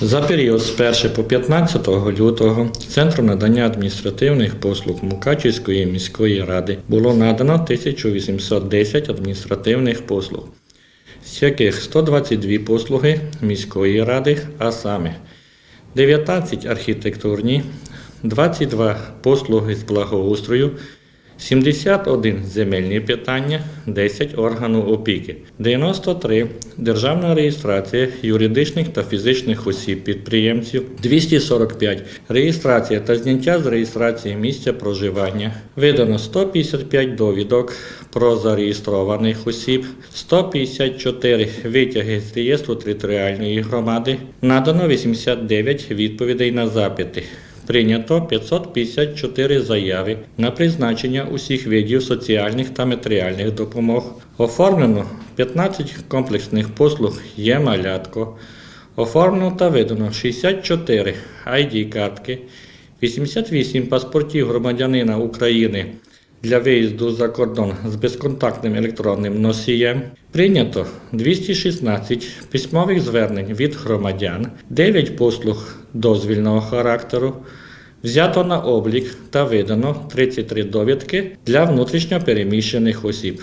За період з 1 по 15 лютого Центру надання адміністративних послуг Мукачівської міської ради було надано 1810 адміністративних послуг, з яких 122 послуги міської ради, а саме 19 архітектурні, 22 послуги з благоустрою, 71 земельні питання, 10 органу опіки, 93 державна реєстрація юридичних та фізичних осіб підприємців, 245 реєстрація та зняття з реєстрації місця проживання, видано 155 довідок про зареєстрованих осіб, 154 витяги з реєстру територіальної громади, надано 89 відповідей на запити. Прийнято 554 заяви на призначення усіх видів соціальних та матеріальних допомог. Оформлено 15 комплексних послуг є малятко. Оформлено та видано 64 ID-картки, 88 паспортів громадянина України для виїзду за кордон з безконтактним електронним носієм. Прийнято 216 письмових звернень від громадян, 9 послуг дозвільного характеру. Взято на облік та видано 33 довідки для внутрішньо переміщених осіб.